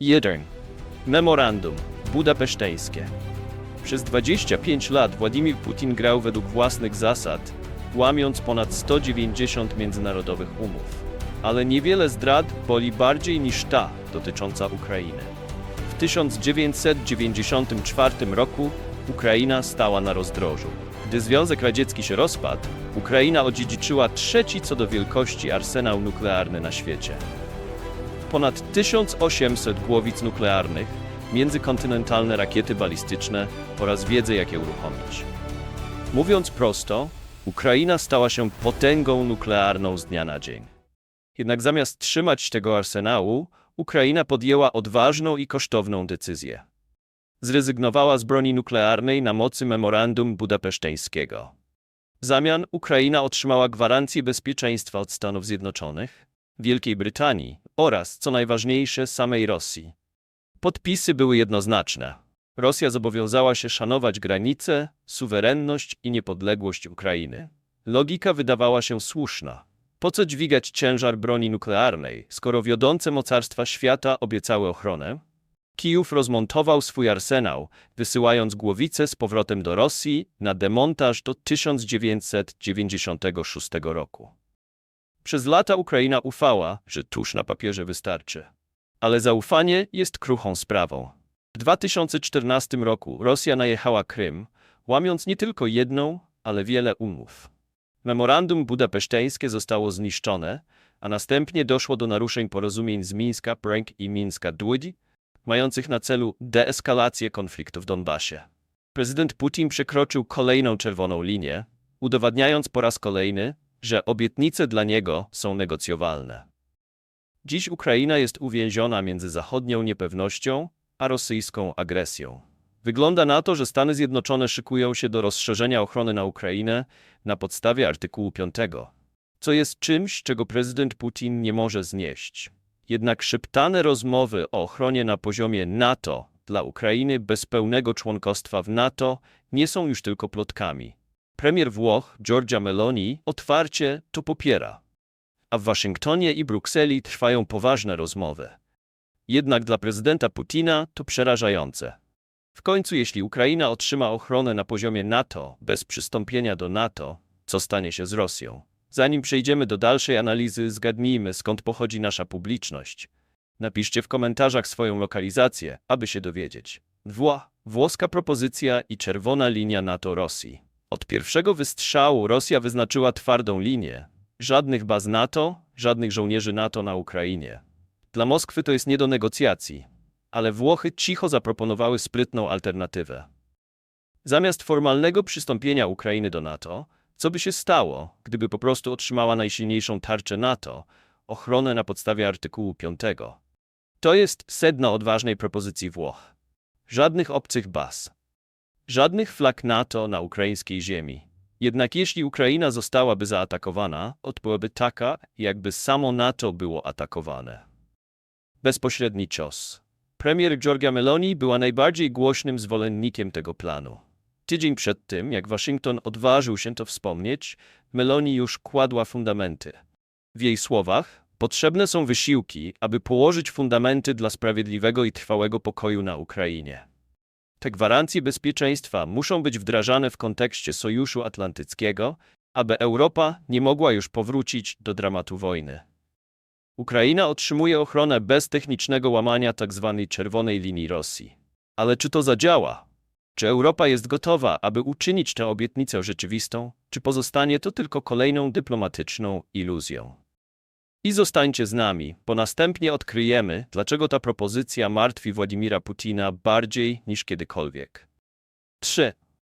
1. Memorandum budapeszteńskie. Przez 25 lat Władimir Putin grał według własnych zasad, łamiąc ponad 190 międzynarodowych umów. Ale niewiele zdrad boli bardziej niż ta dotycząca Ukrainy. W 1994 roku Ukraina stała na rozdrożu. Gdy Związek Radziecki się rozpadł, Ukraina odziedziczyła trzeci co do wielkości arsenał nuklearny na świecie ponad 1800 głowic nuklearnych, międzykontynentalne rakiety balistyczne oraz wiedzę, jak je uruchomić. Mówiąc prosto, Ukraina stała się potęgą nuklearną z dnia na dzień. Jednak zamiast trzymać tego arsenału, Ukraina podjęła odważną i kosztowną decyzję. Zrezygnowała z broni nuklearnej na mocy memorandum budapeszteńskiego. W zamian Ukraina otrzymała gwarancję bezpieczeństwa od Stanów Zjednoczonych, Wielkiej Brytanii oraz, co najważniejsze, samej Rosji. Podpisy były jednoznaczne. Rosja zobowiązała się szanować granice, suwerenność i niepodległość Ukrainy. Logika wydawała się słuszna. Po co dźwigać ciężar broni nuklearnej, skoro wiodące mocarstwa świata obiecały ochronę? Kijów rozmontował swój arsenał, wysyłając głowice z powrotem do Rosji na demontaż do 1996 roku. Przez lata Ukraina ufała, że tuż na papierze wystarczy. Ale zaufanie jest kruchą sprawą. W 2014 roku Rosja najechała Krym, łamiąc nie tylko jedną, ale wiele umów. Memorandum budapeszteńskie zostało zniszczone, a następnie doszło do naruszeń porozumień z Mińska Prank i Mińska Dłudzi, mających na celu deeskalację konfliktu w Donbasie. Prezydent Putin przekroczył kolejną czerwoną linię, udowadniając po raz kolejny, że obietnice dla niego są negocjowalne. Dziś Ukraina jest uwięziona między zachodnią niepewnością a rosyjską agresją. Wygląda na to, że Stany Zjednoczone szykują się do rozszerzenia ochrony na Ukrainę na podstawie artykułu 5, co jest czymś, czego prezydent Putin nie może znieść. Jednak szeptane rozmowy o ochronie na poziomie NATO dla Ukrainy bez pełnego członkostwa w NATO nie są już tylko plotkami. Premier Włoch Giorgia Meloni otwarcie to popiera. A w Waszyngtonie i Brukseli trwają poważne rozmowy. Jednak dla prezydenta Putina to przerażające. W końcu, jeśli Ukraina otrzyma ochronę na poziomie NATO bez przystąpienia do NATO, co stanie się z Rosją? Zanim przejdziemy do dalszej analizy, zgadnijmy skąd pochodzi nasza publiczność. Napiszcie w komentarzach swoją lokalizację, aby się dowiedzieć. Wła, włoska propozycja i czerwona linia NATO Rosji. Od pierwszego wystrzału Rosja wyznaczyła twardą linię. Żadnych baz NATO, żadnych żołnierzy NATO na Ukrainie. Dla Moskwy to jest nie do negocjacji, ale Włochy cicho zaproponowały sprytną alternatywę. Zamiast formalnego przystąpienia Ukrainy do NATO, co by się stało, gdyby po prostu otrzymała najsilniejszą tarczę NATO, ochronę na podstawie artykułu 5? To jest sedno odważnej propozycji Włoch. Żadnych obcych baz. Żadnych flag NATO na ukraińskiej ziemi. Jednak jeśli Ukraina zostałaby zaatakowana, odpowiedź taka, jakby samo NATO było atakowane. Bezpośredni cios. Premier Giorgia Meloni była najbardziej głośnym zwolennikiem tego planu. Tydzień przed tym, jak Waszyngton odważył się to wspomnieć, Meloni już kładła fundamenty. W jej słowach, potrzebne są wysiłki, aby położyć fundamenty dla sprawiedliwego i trwałego pokoju na Ukrainie. Te gwarancje bezpieczeństwa muszą być wdrażane w kontekście Sojuszu Atlantyckiego, aby Europa nie mogła już powrócić do dramatu wojny. Ukraina otrzymuje ochronę bez technicznego łamania tzw. czerwonej linii Rosji. Ale czy to zadziała? Czy Europa jest gotowa, aby uczynić tę obietnicę rzeczywistą, czy pozostanie to tylko kolejną dyplomatyczną iluzją? I zostańcie z nami, bo następnie odkryjemy, dlaczego ta propozycja martwi Władimira Putina bardziej niż kiedykolwiek. 3.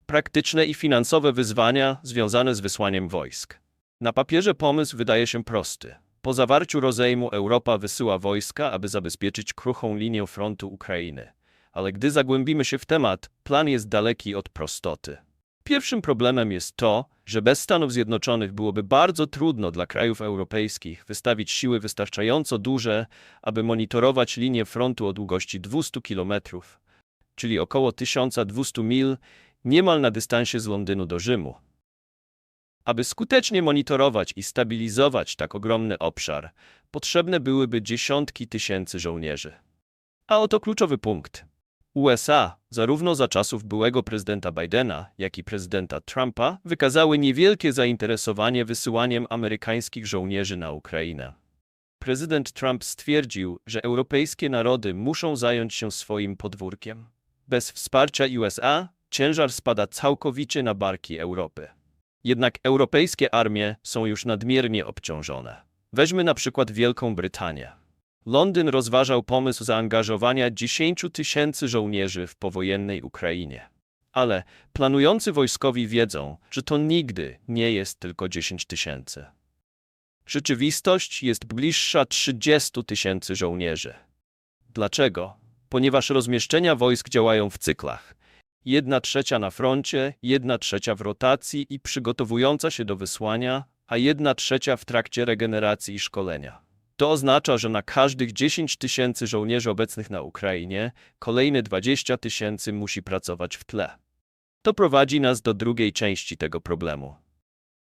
Praktyczne i finansowe wyzwania związane z wysłaniem wojsk. Na papierze pomysł wydaje się prosty. Po zawarciu rozejmu Europa wysyła wojska, aby zabezpieczyć kruchą linię frontu Ukrainy. Ale gdy zagłębimy się w temat, plan jest daleki od prostoty. Pierwszym problemem jest to, że bez Stanów Zjednoczonych byłoby bardzo trudno dla krajów europejskich wystawić siły wystarczająco duże, aby monitorować linię frontu o długości 200 km, czyli około 1200 mil, niemal na dystansie z Londynu do Rzymu. Aby skutecznie monitorować i stabilizować tak ogromny obszar, potrzebne byłyby dziesiątki tysięcy żołnierzy. A oto kluczowy punkt. USA, zarówno za czasów byłego prezydenta Bidena, jak i prezydenta Trumpa, wykazały niewielkie zainteresowanie wysyłaniem amerykańskich żołnierzy na Ukrainę. Prezydent Trump stwierdził, że europejskie narody muszą zająć się swoim podwórkiem. Bez wsparcia USA ciężar spada całkowicie na barki Europy. Jednak europejskie armie są już nadmiernie obciążone. Weźmy na przykład Wielką Brytanię. Londyn rozważał pomysł zaangażowania 10 tysięcy żołnierzy w powojennej Ukrainie. Ale planujący wojskowi wiedzą, że to nigdy nie jest tylko 10 tysięcy. Rzeczywistość jest bliższa 30 tysięcy żołnierzy. Dlaczego? Ponieważ rozmieszczenia wojsk działają w cyklach. Jedna trzecia na froncie, jedna trzecia w rotacji i przygotowująca się do wysłania, a jedna trzecia w trakcie regeneracji i szkolenia. To oznacza, że na każdych 10 tysięcy żołnierzy obecnych na Ukrainie, kolejne 20 tysięcy musi pracować w tle. To prowadzi nas do drugiej części tego problemu.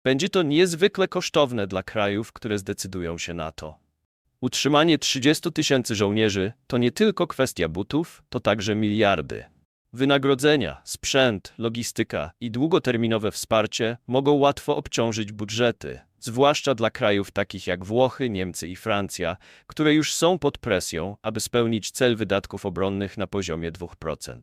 Będzie to niezwykle kosztowne dla krajów, które zdecydują się na to. Utrzymanie 30 tysięcy żołnierzy to nie tylko kwestia butów, to także miliardy. Wynagrodzenia, sprzęt, logistyka i długoterminowe wsparcie mogą łatwo obciążyć budżety, zwłaszcza dla krajów takich jak Włochy, Niemcy i Francja, które już są pod presją, aby spełnić cel wydatków obronnych na poziomie 2%.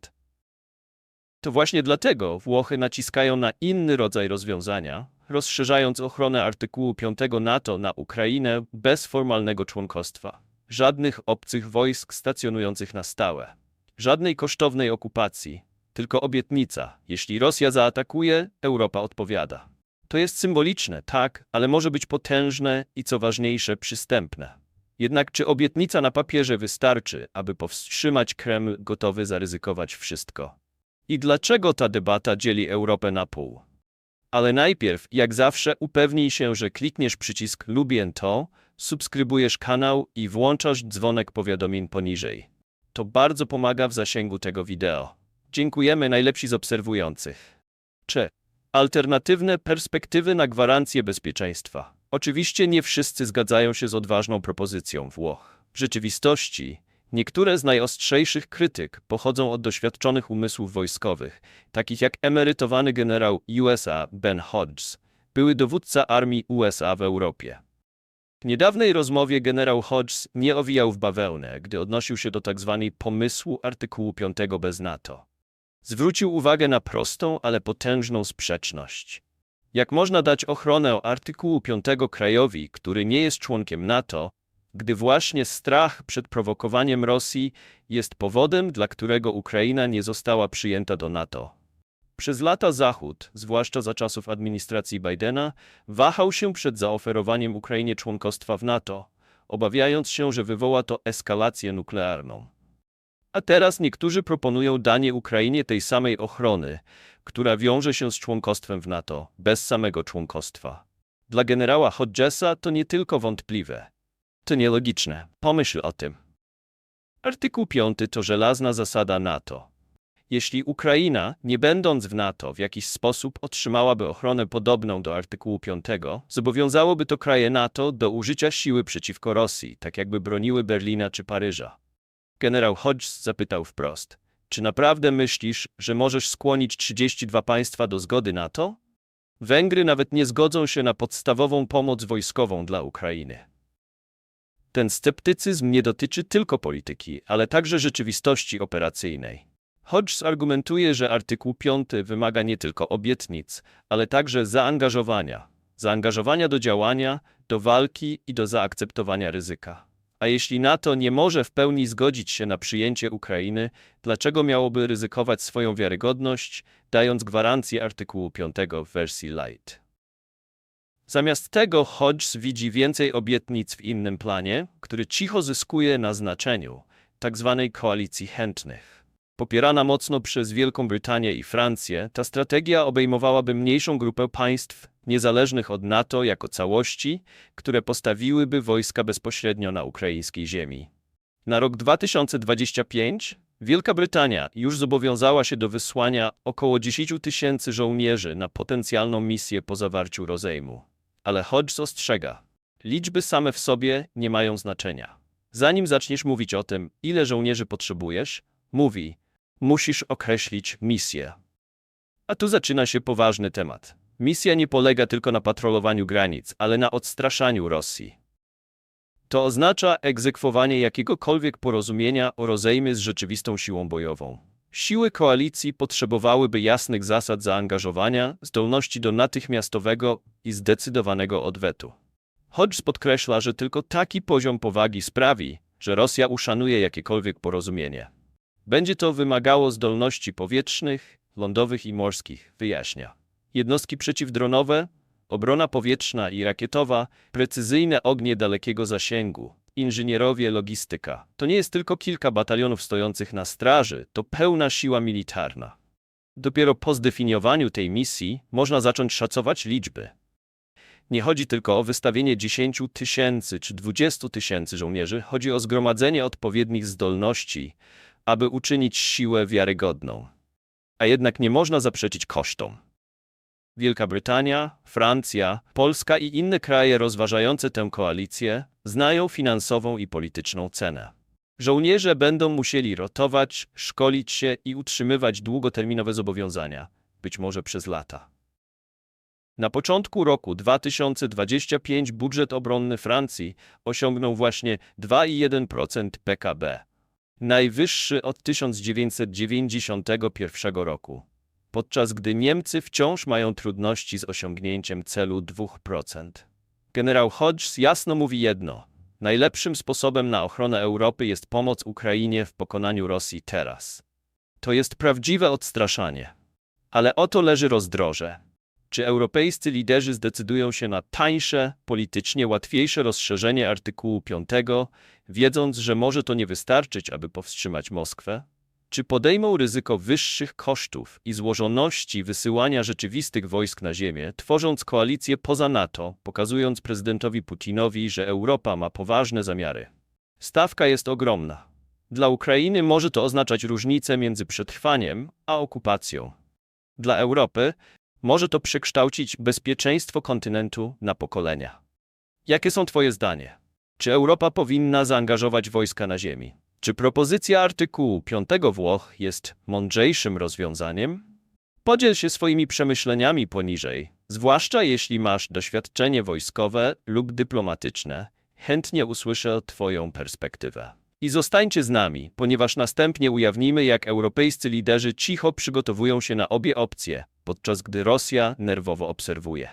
To właśnie dlatego Włochy naciskają na inny rodzaj rozwiązania, rozszerzając ochronę artykułu 5 NATO na Ukrainę bez formalnego członkostwa. Żadnych obcych wojsk stacjonujących na stałe. Żadnej kosztownej okupacji, tylko obietnica. Jeśli Rosja zaatakuje, Europa odpowiada. To jest symboliczne, tak, ale może być potężne i co ważniejsze, przystępne. Jednak czy obietnica na papierze wystarczy, aby powstrzymać Kreml gotowy zaryzykować wszystko? I dlaczego ta debata dzieli Europę na pół? Ale najpierw, jak zawsze, upewnij się, że klikniesz przycisk Lubię to, subskrybujesz kanał i włączasz dzwonek powiadomień poniżej. To bardzo pomaga w zasięgu tego wideo. Dziękujemy najlepsi z obserwujących. Czy alternatywne perspektywy na gwarancję bezpieczeństwa? Oczywiście nie wszyscy zgadzają się z odważną propozycją Włoch. W rzeczywistości niektóre z najostrzejszych krytyk pochodzą od doświadczonych umysłów wojskowych, takich jak emerytowany generał USA Ben Hodges, były dowódca armii USA w Europie. W niedawnej rozmowie generał Hodges nie owijał w bawełnę, gdy odnosił się do tzw. pomysłu artykułu 5 bez NATO. Zwrócił uwagę na prostą, ale potężną sprzeczność. Jak można dać ochronę artykułu 5 krajowi, który nie jest członkiem NATO, gdy właśnie strach przed prowokowaniem Rosji jest powodem, dla którego Ukraina nie została przyjęta do NATO? Przez lata Zachód, zwłaszcza za czasów administracji Bidena, wahał się przed zaoferowaniem Ukrainie członkostwa w NATO, obawiając się, że wywoła to eskalację nuklearną. A teraz niektórzy proponują danie Ukrainie tej samej ochrony, która wiąże się z członkostwem w NATO, bez samego członkostwa. Dla generała Hodgesa to nie tylko wątpliwe. To nielogiczne. Pomyśl o tym. Artykuł 5 to żelazna zasada NATO. Jeśli Ukraina, nie będąc w NATO, w jakiś sposób otrzymałaby ochronę podobną do artykułu 5, zobowiązałoby to kraje NATO do użycia siły przeciwko Rosji, tak jakby broniły Berlina czy Paryża. Generał Hodges zapytał wprost: Czy naprawdę myślisz, że możesz skłonić 32 państwa do zgody NATO? Węgry nawet nie zgodzą się na podstawową pomoc wojskową dla Ukrainy. Ten sceptycyzm nie dotyczy tylko polityki, ale także rzeczywistości operacyjnej. Hodges argumentuje, że artykuł 5 wymaga nie tylko obietnic, ale także zaangażowania. Zaangażowania do działania, do walki i do zaakceptowania ryzyka. A jeśli NATO nie może w pełni zgodzić się na przyjęcie Ukrainy, dlaczego miałoby ryzykować swoją wiarygodność, dając gwarancję artykułu 5 w wersji light? Zamiast tego Hodges widzi więcej obietnic w innym planie, który cicho zyskuje na znaczeniu, tzw. Tak koalicji chętnych. Popierana mocno przez Wielką Brytanię i Francję, ta strategia obejmowałaby mniejszą grupę państw niezależnych od NATO jako całości, które postawiłyby wojska bezpośrednio na ukraińskiej ziemi. Na rok 2025 Wielka Brytania już zobowiązała się do wysłania około 10 tysięcy żołnierzy na potencjalną misję po zawarciu rozejmu. Ale Hodges ostrzega, liczby same w sobie nie mają znaczenia. Zanim zaczniesz mówić o tym, ile żołnierzy potrzebujesz, mówi, musisz określić misję. A tu zaczyna się poważny temat. Misja nie polega tylko na patrolowaniu granic, ale na odstraszaniu Rosji. To oznacza egzekwowanie jakiegokolwiek porozumienia o rozejmie z rzeczywistą siłą bojową. Siły koalicji potrzebowałyby jasnych zasad zaangażowania, zdolności do natychmiastowego i zdecydowanego odwetu. Hodges podkreśla, że tylko taki poziom powagi sprawi, że Rosja uszanuje jakiekolwiek porozumienie. Będzie to wymagało zdolności powietrznych, lądowych i morskich, wyjaśnia. Jednostki przeciwdronowe, obrona powietrzna i rakietowa, precyzyjne ognie dalekiego zasięgu, inżynierowie, logistyka. To nie jest tylko kilka batalionów stojących na straży, to pełna siła militarna. Dopiero po zdefiniowaniu tej misji można zacząć szacować liczby. Nie chodzi tylko o wystawienie 10 tysięcy czy 20 tysięcy żołnierzy, chodzi o zgromadzenie odpowiednich zdolności, aby uczynić siłę wiarygodną. A jednak nie można zaprzeczyć kosztom. Wielka Brytania, Francja, Polska i inne kraje rozważające tę koalicję znają finansową i polityczną cenę. Żołnierze będą musieli rotować, szkolić się i utrzymywać długoterminowe zobowiązania, być może przez lata. Na początku roku 2025 budżet obronny Francji osiągnął właśnie 2,1% PKB, najwyższy od 1991 roku, podczas gdy Niemcy wciąż mają trudności z osiągnięciem celu 2%. Generał Hodges jasno mówi jedno: najlepszym sposobem na ochronę Europy jest pomoc Ukrainie w pokonaniu Rosji teraz. To jest prawdziwe odstraszanie. Ale oto leży rozdroże. Czy europejscy liderzy zdecydują się na tańsze, politycznie łatwiejsze rozszerzenie artykułu 5, wiedząc, że może to nie wystarczyć, aby powstrzymać Moskwę? Czy podejmą ryzyko wyższych kosztów i złożoności wysyłania rzeczywistych wojsk na ziemię, tworząc koalicję poza NATO, pokazując prezydentowi Putinowi, że Europa ma poważne zamiary? Stawka jest ogromna. Dla Ukrainy może to oznaczać różnicę między przetrwaniem a okupacją. Dla Europy może to przekształcić bezpieczeństwo kontynentu na pokolenia. Jakie są Twoje zdanie? Czy Europa powinna zaangażować wojska na ziemi? Czy propozycja artykułu 5 Włoch jest mądrzejszym rozwiązaniem? Podziel się swoimi przemyśleniami poniżej, zwłaszcza jeśli masz doświadczenie wojskowe lub dyplomatyczne. Chętnie usłyszę Twoją perspektywę. I zostańcie z nami, ponieważ następnie ujawnimy, jak europejscy liderzy cicho przygotowują się na obie opcje, podczas gdy Rosja nerwowo obserwuje.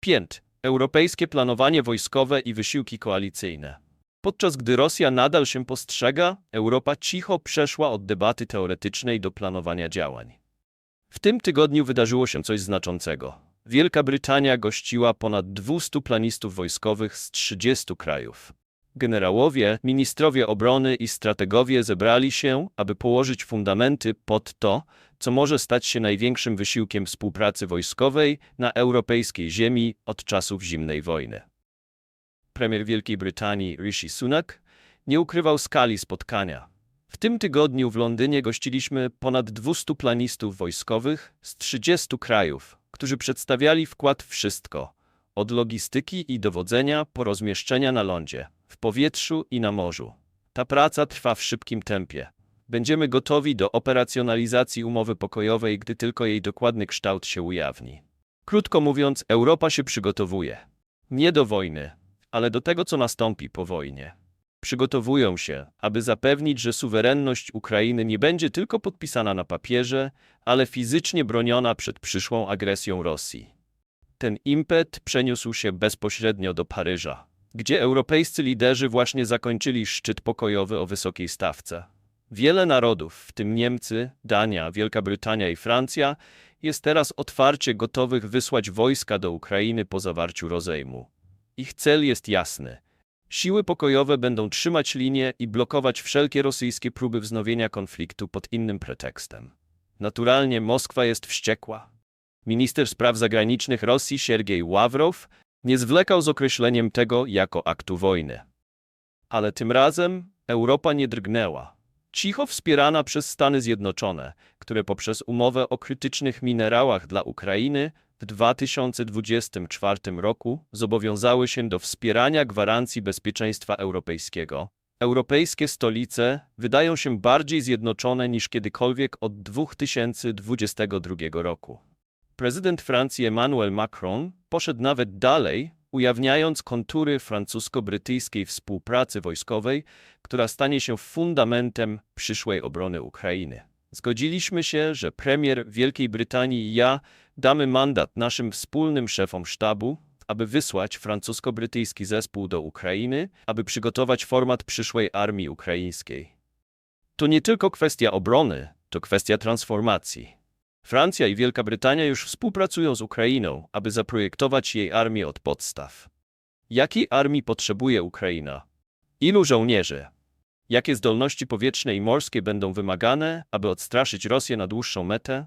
5. Europejskie planowanie wojskowe i wysiłki koalicyjne. Podczas gdy Rosja nadal się postrzega, Europa cicho przeszła od debaty teoretycznej do planowania działań. W tym tygodniu wydarzyło się coś znaczącego. Wielka Brytania gościła ponad 200 planistów wojskowych z 30 krajów. Generałowie, ministrowie obrony i strategowie zebrali się, aby położyć fundamenty pod to, co może stać się największym wysiłkiem współpracy wojskowej na europejskiej ziemi od czasów zimnej wojny. Premier Wielkiej Brytanii Rishi Sunak nie ukrywał skali spotkania. W tym tygodniu w Londynie gościliśmy ponad 200 planistów wojskowych z 30 krajów, którzy przedstawiali wkład wszystko, od logistyki i dowodzenia po rozmieszczenia na lądzie, w powietrzu i na morzu. Ta praca trwa w szybkim tempie. Będziemy gotowi do operacjonalizacji umowy pokojowej, gdy tylko jej dokładny kształt się ujawni. Krótko mówiąc, Europa się przygotowuje. Nie do wojny, ale do tego, co nastąpi po wojnie. Przygotowują się, aby zapewnić, że suwerenność Ukrainy nie będzie tylko podpisana na papierze, ale fizycznie broniona przed przyszłą agresją Rosji. Ten impet przeniósł się bezpośrednio do Paryża, gdzie europejscy liderzy właśnie zakończyli szczyt pokojowy o wysokiej stawce. Wiele narodów, w tym Niemcy, Dania, Wielka Brytania i Francja, jest teraz otwarcie gotowych wysłać wojska do Ukrainy po zawarciu rozejmu. Ich cel jest jasny. Siły pokojowe będą trzymać linię i blokować wszelkie rosyjskie próby wznowienia konfliktu pod innym pretekstem. Naturalnie Moskwa jest wściekła. Minister spraw zagranicznych Rosji Siergiej Ławrow nie zwlekał z określeniem tego jako aktu wojny. Ale tym razem Europa nie drgnęła. Cicho wspierana przez Stany Zjednoczone, które poprzez umowę o krytycznych minerałach dla Ukrainy w 2024 roku zobowiązały się do wspierania gwarancji bezpieczeństwa europejskiego. Europejskie stolice wydają się bardziej zjednoczone niż kiedykolwiek od 2022 roku. Prezydent Francji Emmanuel Macron poszedł nawet dalej, ujawniając kontury francusko-brytyjskiej współpracy wojskowej, która stanie się fundamentem przyszłej obrony Ukrainy. Zgodziliśmy się, że premier Wielkiej Brytanii i ja damy mandat naszym wspólnym szefom sztabu, aby wysłać francusko-brytyjski zespół do Ukrainy, aby przygotować format przyszłej armii ukraińskiej. To nie tylko kwestia obrony, to kwestia transformacji. Francja i Wielka Brytania już współpracują z Ukrainą, aby zaprojektować jej armię od podstaw. Jakiej armii potrzebuje Ukraina? Ilu żołnierzy? Jakie zdolności powietrzne i morskie będą wymagane, aby odstraszyć Rosję na dłuższą metę?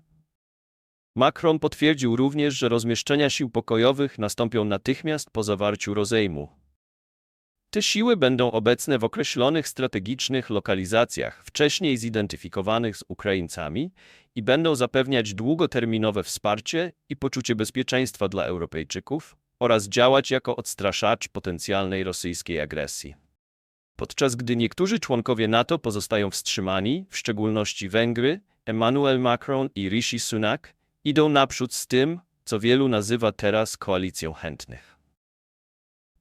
Macron potwierdził również, że rozmieszczenia sił pokojowych nastąpią natychmiast po zawarciu rozejmu. Te siły będą obecne w określonych strategicznych lokalizacjach wcześniej zidentyfikowanych z Ukraińcami i będą zapewniać długoterminowe wsparcie i poczucie bezpieczeństwa dla Europejczyków oraz działać jako odstraszacz potencjalnej rosyjskiej agresji. Podczas gdy niektórzy członkowie NATO pozostają wstrzymani, w szczególności Węgry, Emmanuel Macron i Rishi Sunak, idą naprzód z tym, co wielu nazywa teraz koalicją chętnych.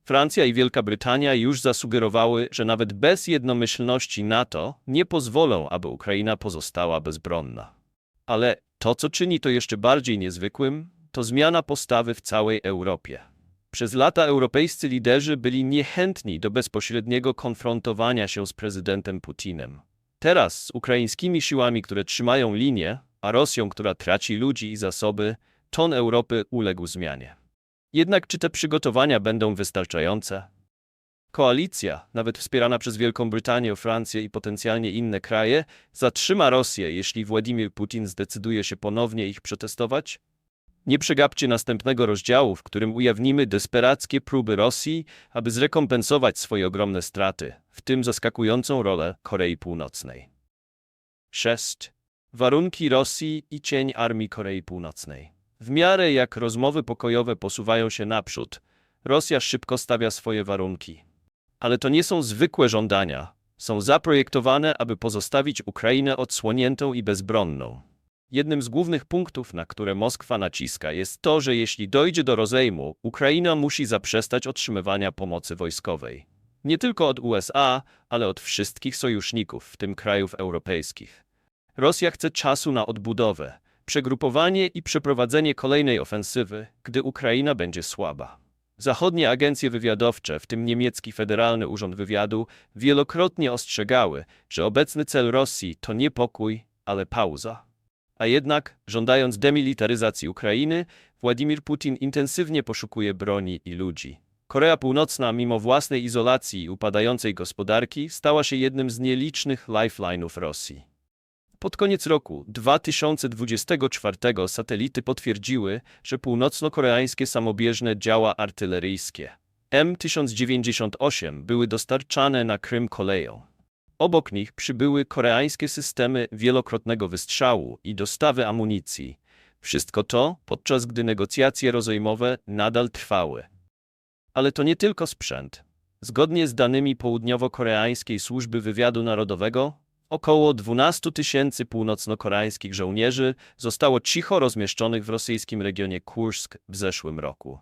Francja i Wielka Brytania już zasugerowały, że nawet bez jednomyślności NATO nie pozwolą, aby Ukraina pozostała bezbronna. Ale to, co czyni to jeszcze bardziej niezwykłym, to zmiana postawy w całej Europie. Przez lata europejscy liderzy byli niechętni do bezpośredniego konfrontowania się z prezydentem Putinem. Teraz z ukraińskimi siłami, które trzymają linię, a Rosją, która traci ludzi i zasoby, ton Europy uległ zmianie. Jednak czy te przygotowania będą wystarczające? Koalicja, nawet wspierana przez Wielką Brytanię, Francję i potencjalnie inne kraje, zatrzyma Rosję, jeśli Władimir Putin zdecyduje się ponownie ich przetestować? Nie przegapcie następnego rozdziału, w którym ujawnimy desperackie próby Rosji, aby zrekompensować swoje ogromne straty, w tym zaskakującą rolę Korei Północnej. 6. Warunki Rosji i cień armii Korei Północnej. W miarę jak rozmowy pokojowe posuwają się naprzód, Rosja szybko stawia swoje warunki. Ale to nie są zwykłe żądania. Są zaprojektowane, aby pozostawić Ukrainę odsłoniętą i bezbronną. Jednym z głównych punktów, na które Moskwa naciska, jest to, że jeśli dojdzie do rozejmu, Ukraina musi zaprzestać otrzymywania pomocy wojskowej. Nie tylko od USA, ale od wszystkich sojuszników, w tym krajów europejskich. Rosja chce czasu na odbudowę, przegrupowanie i przeprowadzenie kolejnej ofensywy, gdy Ukraina będzie słaba. Zachodnie agencje wywiadowcze, w tym niemiecki Federalny Urząd Wywiadu, wielokrotnie ostrzegały, że obecny cel Rosji to nie pokój, ale pauza. A jednak, żądając demilitaryzacji Ukrainy, Władimir Putin intensywnie poszukuje broni i ludzi. Korea Północna, mimo własnej izolacji i upadającej gospodarki, stała się jednym z nielicznych lifeline'ów Rosji. Pod koniec roku 2024 satelity potwierdziły, że północno-koreańskie samobieżne działa artyleryjskie M1098 były dostarczane na Krym koleją. Obok nich przybyły koreańskie systemy wielokrotnego wystrzału i dostawy amunicji. Wszystko to, podczas gdy negocjacje rozejmowe nadal trwały. Ale to nie tylko sprzęt. Zgodnie z danymi południowo-koreańskiej służby wywiadu narodowego, około 12 tysięcy północno-koreańskich żołnierzy zostało cicho rozmieszczonych w rosyjskim regionie Kursk w zeszłym roku.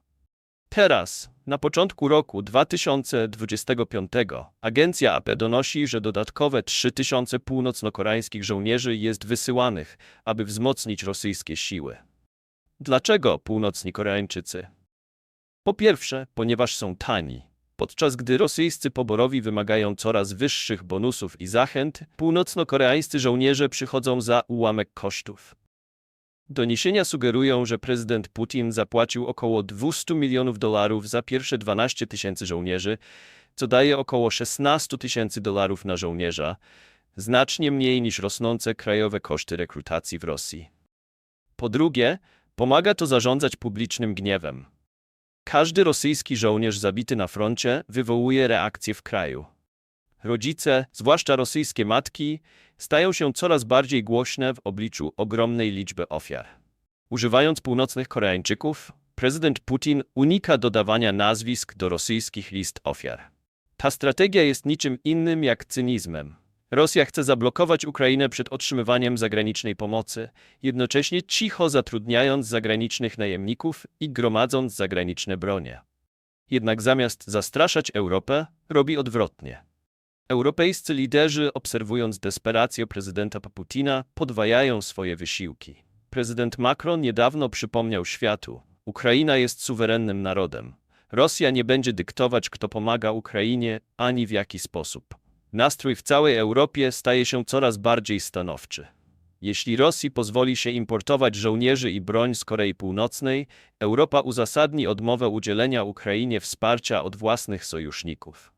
Teraz, na początku roku 2025, agencja AP donosi, że dodatkowe 3000 północno-koreańskich żołnierzy jest wysyłanych, aby wzmocnić rosyjskie siły. Dlaczego północni Koreańczycy? Po pierwsze, ponieważ są tani. Podczas gdy rosyjscy poborowi wymagają coraz wyższych bonusów i zachęt, północno-koreańscy żołnierze przychodzą za ułamek kosztów. Doniesienia sugerują, że prezydent Putin zapłacił około 200 milionów dolarów za pierwsze 12 tysięcy żołnierzy, co daje około 16 tysięcy dolarów na żołnierza, znacznie mniej niż rosnące krajowe koszty rekrutacji w Rosji. Po drugie, pomaga to zarządzać publicznym gniewem. Każdy rosyjski żołnierz zabity na froncie wywołuje reakcję w kraju. Rodzice, zwłaszcza rosyjskie matki, stają się coraz bardziej głośne w obliczu ogromnej liczby ofiar. Używając północnych Koreańczyków, prezydent Putin unika dodawania nazwisk do rosyjskich list ofiar. Ta strategia jest niczym innym jak cynizmem. Rosja chce zablokować Ukrainę przed otrzymywaniem zagranicznej pomocy, jednocześnie cicho zatrudniając zagranicznych najemników i gromadząc zagraniczne bronie. Jednak zamiast zastraszać Europę, robi odwrotnie. Europejscy liderzy, obserwując desperację prezydenta Putina, podwajają swoje wysiłki. Prezydent Macron niedawno przypomniał światu: Ukraina jest suwerennym narodem. Rosja nie będzie dyktować, kto pomaga Ukrainie, ani w jaki sposób. Nastrój w całej Europie staje się coraz bardziej stanowczy. Jeśli Rosji pozwoli się importować żołnierzy i broń z Korei Północnej, Europa uzasadni odmowę udzielenia Ukrainie wsparcia od własnych sojuszników.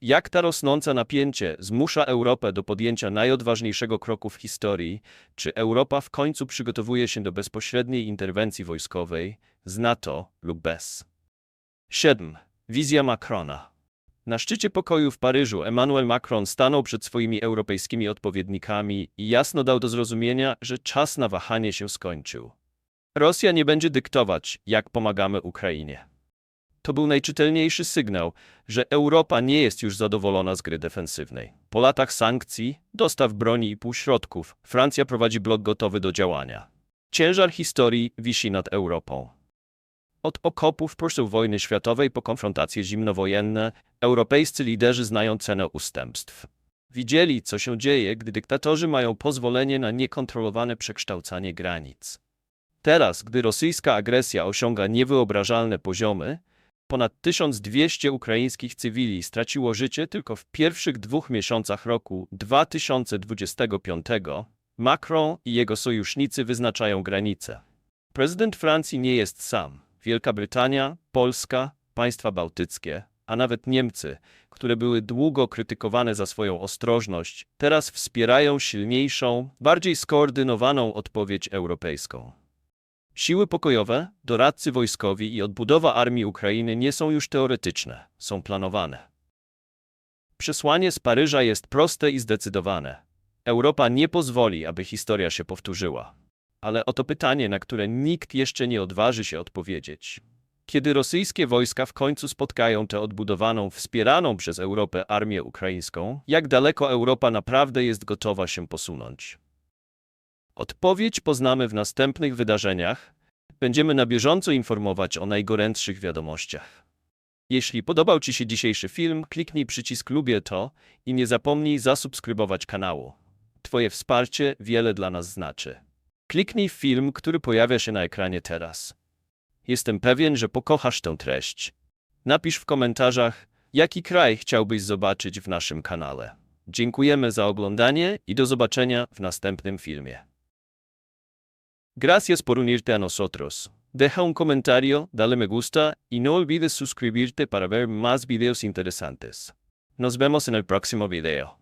Jak ta rosnące napięcie zmusza Europę do podjęcia najodważniejszego kroku w historii, czy Europa w końcu przygotowuje się do bezpośredniej interwencji wojskowej, z NATO lub bez? 7. Wizja Macrona. Na szczycie pokoju w Paryżu Emmanuel Macron stanął przed swoimi europejskimi odpowiednikami i jasno dał do zrozumienia, że czas na wahanie się skończył. Rosja nie będzie dyktować, jak pomagamy Ukrainie. To był najczytelniejszy sygnał, że Europa nie jest już zadowolona z gry defensywnej. Po latach sankcji, dostaw broni i półśrodków, Francja prowadzi blok gotowy do działania. Ciężar historii wisi nad Europą. Od okopów pruszył wojny światowej po konfrontacje zimnowojenne, europejscy liderzy znają cenę ustępstw. Widzieli, co się dzieje, gdy dyktatorzy mają pozwolenie na niekontrolowane przekształcanie granic. Teraz, gdy rosyjska agresja osiąga niewyobrażalne poziomy, ponad 1200 ukraińskich cywili straciło życie tylko w pierwszych dwóch miesiącach roku 2025, Macron i jego sojusznicy wyznaczają granice. Prezydent Francji nie jest sam. Wielka Brytania, Polska, państwa bałtyckie, a nawet Niemcy, które były długo krytykowane za swoją ostrożność, teraz wspierają silniejszą, bardziej skoordynowaną odpowiedź europejską. Siły pokojowe, doradcy wojskowi i odbudowa armii Ukrainy nie są już teoretyczne, są planowane. Przesłanie z Paryża jest proste i zdecydowane. Europa nie pozwoli, aby historia się powtórzyła. Ale oto pytanie, na które nikt jeszcze nie odważy się odpowiedzieć. Kiedy rosyjskie wojska w końcu spotkają tę odbudowaną, wspieraną przez Europę armię ukraińską, jak daleko Europa naprawdę jest gotowa się posunąć? Odpowiedź poznamy w następnych wydarzeniach. Będziemy na bieżąco informować o najgorętszych wiadomościach. Jeśli podobał Ci się dzisiejszy film, kliknij przycisk lubię to i nie zapomnij zasubskrybować kanału. Twoje wsparcie wiele dla nas znaczy. Kliknij film, który pojawia się na ekranie teraz. Jestem pewien, że pokochasz tę treść. Napisz w komentarzach, jaki kraj chciałbyś zobaczyć w naszym kanale. Dziękujemy za oglądanie i do zobaczenia w następnym filmie. Gracias por unirte a nosotros. Deja un comentario, dale me gusta y no olvides suscribirte para ver más videos interesantes. Nos vemos en el próximo video.